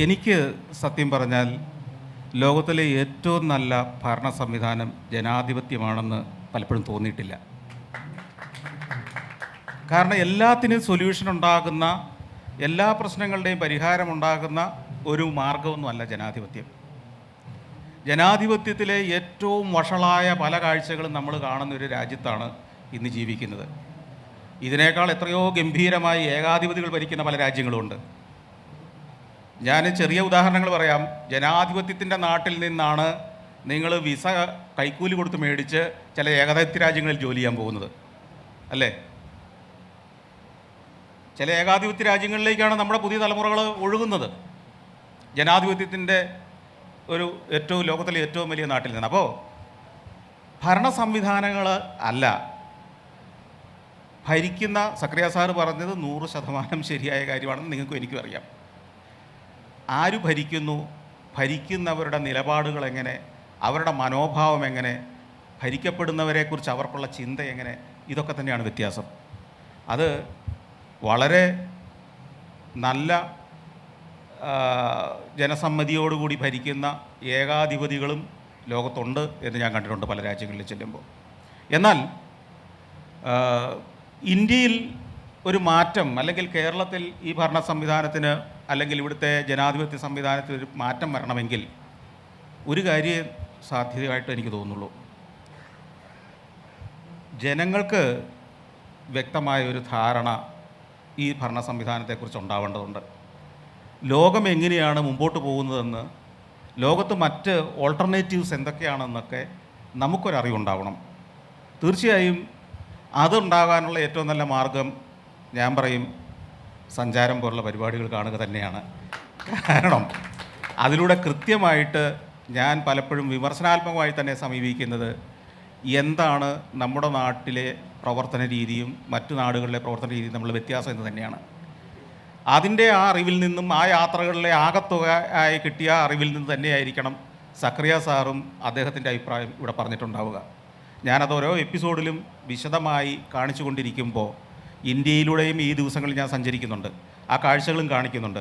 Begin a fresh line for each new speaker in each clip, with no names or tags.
എനിക്ക് സത്യം പറഞ്ഞാൽ ലോകത്തിലെ ഏറ്റവും നല്ല ഭരണ സംവിധാനം ജനാധിപത്യമാണെന്ന് പലപ്പോഴും തോന്നിയിട്ടില്ല. കാരണം എല്ലാത്തിനും സൊല്യൂഷൻ ഉണ്ടാകുന്ന എല്ലാ പ്രശ്നങ്ങളുടെയും പരിഹാരം ഉണ്ടാകുന്ന ഒരു മാർഗമൊന്നുമല്ല ജനാധിപത്യം. ജനാധിപത്യത്തിലെ ഏറ്റവും വഷളായ പല കാഴ്ചകളും നമ്മൾ കാണുന്ന ഒരു രാജ്യത്താണ് ഇന്ന് ജീവിക്കുന്നത്. ഇതിനേക്കാൾ എത്രയോ ഗംഭീരമായി ഏകാധിപതികൾ ഭരിക്കുന്ന പല രാജ്യങ്ങളുമുണ്ട്. ഞാൻ ചെറിയ ഉദാഹരണങ്ങൾ പറയാം. ജനാധിപത്യത്തിന്റെ നാട്ടിൽ നിന്നാണ് നിങ്ങൾ വിസ കൈക്കൂലി കൊടുത്ത് മേടിച്ച് ചില ഏകാധിപത്യ രാജ്യങ്ങളിൽ ജോലി ചെയ്യാൻ പോകുന്നത്. അല്ലേ? ചില ഏകാധിപത്യ രാജ്യങ്ങളിലേക്കാണ് നമ്മുടെ പുതിയ തലമുറകൾ ഒഴുകുന്നത്. ജനാധിപത്യത്തിന്റെ ഒരു ഏറ്റവും ലോകത്തിലെ ഏറ്റവും വലിയ നാട്ടിൽ നിന്ന് അപ്പോൾ ഭരണ സംവിധാനങ്ങൾ അല്ല. ഭരിക്കുന്ന സക്രിയ സാറ് പറഞ്ഞത് നൂറ് ശതമാനം ശരിയായ കാര്യമാണെന്ന് നിങ്ങൾക്കും എനിക്കും അറിയാം. ആര് ഭരിക്കുന്നു? ഭരിക്കുന്നവരുടെ നിലപാടുകൾ എങ്ങനെ? അവരുടെ മനോഭാവം എങ്ങനെ? ഭരിക്കപ്പെടുന്നവരെക്കുറിച്ച് അവർക്കുള്ള ചിന്ത എങ്ങനെ? ഇതൊക്കെ തന്നെയാണ് വ്യത്യാസം. അത് വളരെ നല്ല ജനസമ്മതിയോടുകൂടി ഭരിക്കുന്ന ഏകാധിപതികളും ലോകത്തുണ്ട് എന്ന് ഞാൻ കണ്ടിട്ടുണ്ട് പല രാജ്യങ്ങളിൽ ചെല്ലുമ്പോൾ. എന്നാൽ ഇന്ത്യയിൽ ഒരു മാറ്റം അല്ലെങ്കിൽ കേരളത്തിൽ ഈ ഭരണ സംവിധാനത്തിന് അല്ലെങ്കിൽ ഇവിടുത്തെ ജനാധിപത്യ സംവിധാനത്തിൽ ഒരു മാറ്റം വരണമെങ്കിൽ ഒരു കാര്യം സാധ്യതയായിട്ട് എനിക്ക് തോന്നുള്ളൂ ജനങ്ങൾക്ക് വ്യക്തമായ ഒരു ധാരണ ഈ ഭരണ സംവിധാനത്തെക്കുറിച്ച് ഉണ്ടാവേണ്ടതുണ്ട്. ലോകം എങ്ങനെയാണ് മുമ്പോട്ട് പോകുന്നതെന്ന് ലോകത്ത് മറ്റ് ഓൾട്ടർനേറ്റീവ്സ് എന്തൊക്കെയാണെന്നൊക്കെ നമുക്കൊരറിവുണ്ടാവണം. തീർച്ചയായും അതുണ്ടാകാനുള്ള ഏറ്റവും നല്ല മാർഗം ഞാൻ പറയും സഞ്ചാരം പോലുള്ള പരിപാടികൾ കാണുക തന്നെയാണ്. കാരണം അതിലൂടെ കൃത്യമായിട്ട് ഞാൻ പലപ്പോഴും വിമർശനാത്മകമായി തന്നെ സമീപിക്കുന്നത് എന്താണ് നമ്മുടെ നാട്ടിലെ പ്രവർത്തന രീതിയും മറ്റു നാടുകളിലെ പ്രവർത്തന രീതിയും നമ്മൾ വ്യത്യാസം എന്ന് തന്നെയാണ്. അതിന്റെ ആ അറിവിൽ നിന്നും ആ യാത്രകളിലെ ആകത്തുക ആയി കിട്ടിയ അറിവിൽ നിന്ന് തന്നെയായിരിക്കണം സക്രിയ സാറും അദ്ദേഹത്തിന്റെ അഭിപ്രായം ഇവിടെ പറഞ്ഞിട്ടുണ്ടാവുക. ഞാനത് ഓരോ എപ്പിസോഡിലും വിശദമായി കാണിച്ചു കൊണ്ടിരിക്കുമ്പോൾ ഇന്ത്യയിലൂടെയും ഈ ദിവസങ്ങളിൽ ഞാൻ സഞ്ചരിക്കുന്നുണ്ട്. ആ കാഴ്ചകളും കാണിക്കുന്നുണ്ട്.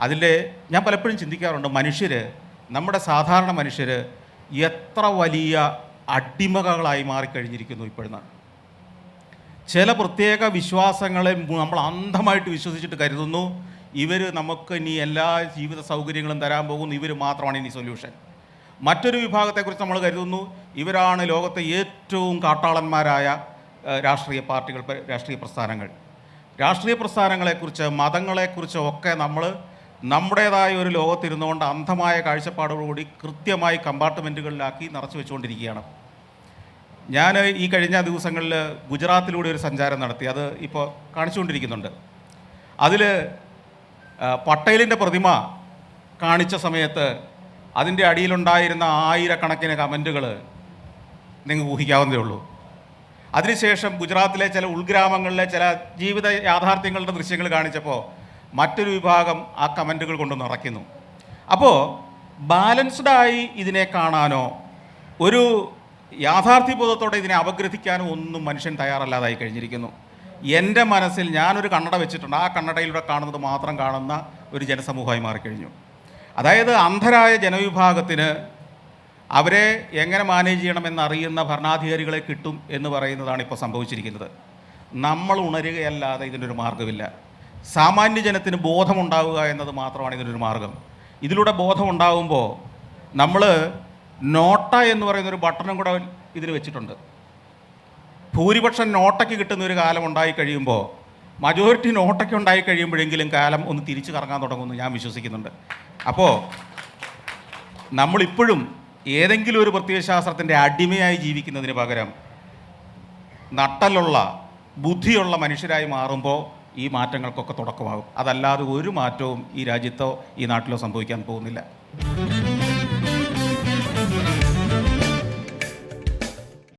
അതിൽ ഞാൻ പലപ്പോഴും ചിന്തിക്കാറുണ്ട് മനുഷ്യർ നമ്മുടെ സാധാരണ മനുഷ്യർ എത്ര വലിയ അടിമകളായി മാറിക്കഴിഞ്ഞിരിക്കുന്നു ഇപ്പോഴെന്ന് ചില പ്രത്യേക വിശ്വാസങ്ങളെ നമ്മൾ അന്ധമായിട്ട് വിശ്വസിച്ചിട്ട് കരുതുന്നു ഇവർ നമുക്ക് ഇനി എല്ലാ ജീവിത സൗകര്യങ്ങളും തരാൻ പോകുന്നു ഇവർ മാത്രമാണ് ഇനി സൊല്യൂഷൻ. മറ്റൊരു വിഭാഗത്തെക്കുറിച്ച് നമ്മൾ കരുതുന്നു ഇവരാണ് ലോകത്തെ ഏറ്റവും കാട്ടാളന്മാരായ രാഷ്ട്രീയ പാർട്ടികൾ രാഷ്ട്രീയ പ്രസ്ഥാനങ്ങൾ. രാഷ്ട്രീയ പ്രസ്ഥാനങ്ങളെക്കുറിച്ച് മതങ്ങളെക്കുറിച്ച് ഒക്കെ നമ്മൾ നമ്മുടേതായ ഒരു ലോകത്തിരുന്നുകൊണ്ട് അന്ധമായ കാഴ്ചപ്പാടോടുകൂടി കൃത്യമായി കമ്പാർട്ട്മെന്റുകളിലാക്കി നിറച്ചു വെച്ചുകൊണ്ടിരിക്കുകയാണ്. ഞാൻ ഈ കഴിഞ്ഞ ദിവസങ്ങളിൽ ഗുജറാത്തിലൂടെ ഒരു സഞ്ചാരം നടത്തി. അത് ഇപ്പോൾ കാണിച്ചുകൊണ്ടിരിക്കുന്നുണ്ട്. അതിൽ പട്ടേലിന്റെ പ്രതിമ കാണിച്ച സമയത്ത് അതിന്റെ അടിയിലുണ്ടായിരുന്ന ആയിരക്കണക്കിന് കമന്റുകൾ നിങ്ങൾക്ക് ഊഹിക്കാവുന്നതേ ഉള്ളൂ. അതിനുശേഷം ഗുജറാത്തിലെ ചില ഉൾഗ്രാമങ്ങളിലെ ചില ജീവിത യാഥാർത്ഥ്യങ്ങളുടെ ദൃശ്യങ്ങൾ കാണിച്ചപ്പോൾ മറ്റൊരു വിഭാഗം ആ കമന്റുകൾ കൊണ്ട് നിറയ്ക്കുന്നു അപ്പോൾ ബാലൻസ്ഡായി ഇതിനെ കാണാനോ ഒരു യാഥാർത്ഥ്യബോധത്തോടെ ഇതിനെ അപഗ്രഥിക്കാനോ ഒന്നും മനുഷ്യൻ തയ്യാറല്ലാതായി കഴിഞ്ഞിരിക്കുന്നു. എന്റെ മനസ്സിൽ ഞാനൊരു കണ്ണട വെച്ചിട്ടുണ്ട്. ആ കണ്ണടയിലൂടെ കാണുന്നത് മാത്രം കാണുന്ന ഒരു ജനസമൂഹമായി മാറിക്കഴിഞ്ഞു. അതായത് അന്ധരായ ജനവിഭാഗത്തിന് അവരെ എങ്ങനെ മാനേജ് ചെയ്യണമെന്നറിയുന്ന ഭരണാധികാരികളെ കിട്ടും എന്ന് പറയുന്നതാണ് ഇപ്പോൾ സംഭവിച്ചിരിക്കുന്നത്. നമ്മൾ ഉണരുകയല്ലാതെ ഇതിനൊരു മാർഗമില്ല. സാമാന്യ ജനത്തിന് ബോധമുണ്ടാവുക എന്നത് മാത്രമാണ് ഇതിനൊരു മാർഗം ഇതിലൂടെ ബോധമുണ്ടാകുമ്പോൾ നമ്മൾ നോട്ട എന്ന് പറയുന്ന ഒരു ബട്ടണും കൂടെ ഇതിൽ വെച്ചിട്ടുണ്ട്. ഭൂരിപക്ഷം നോട്ടയ്ക്ക് കിട്ടുന്ന ഒരു കാലം ഉണ്ടായി കഴിയുമ്പോൾ മജോറിറ്റി നോട്ടയ്ക്ക് ഉണ്ടായി കഴിയുമ്പോഴെങ്കിലും കാലം ഒന്ന് തിരിച്ചു കറങ്ങാൻ തുടങ്ങുമെന്ന് ഞാൻ വിശ്വസിക്കുന്നുണ്ട്. അപ്പോൾ നമ്മളിപ്പോഴും ഏതെങ്കിലും ഒരു പ്രത്യയശാസ്ത്രത്തിന്റെ അടിമയായി ജീവിക്കുന്നതിന് പകരം നട്ടലുള്ള ബുദ്ധിയുള്ള മനുഷ്യരായി മാറുമ്പോൾ ഈ മാറ്റങ്ങൾക്കൊക്കെ തുടക്കമാകും. അതല്ലാതെ ഒരു മാറ്റവും ഈ രാജ്യത്തോ ഈ നാട്ടിലോ സംഭവിക്കാൻ പോകുന്നില്ല.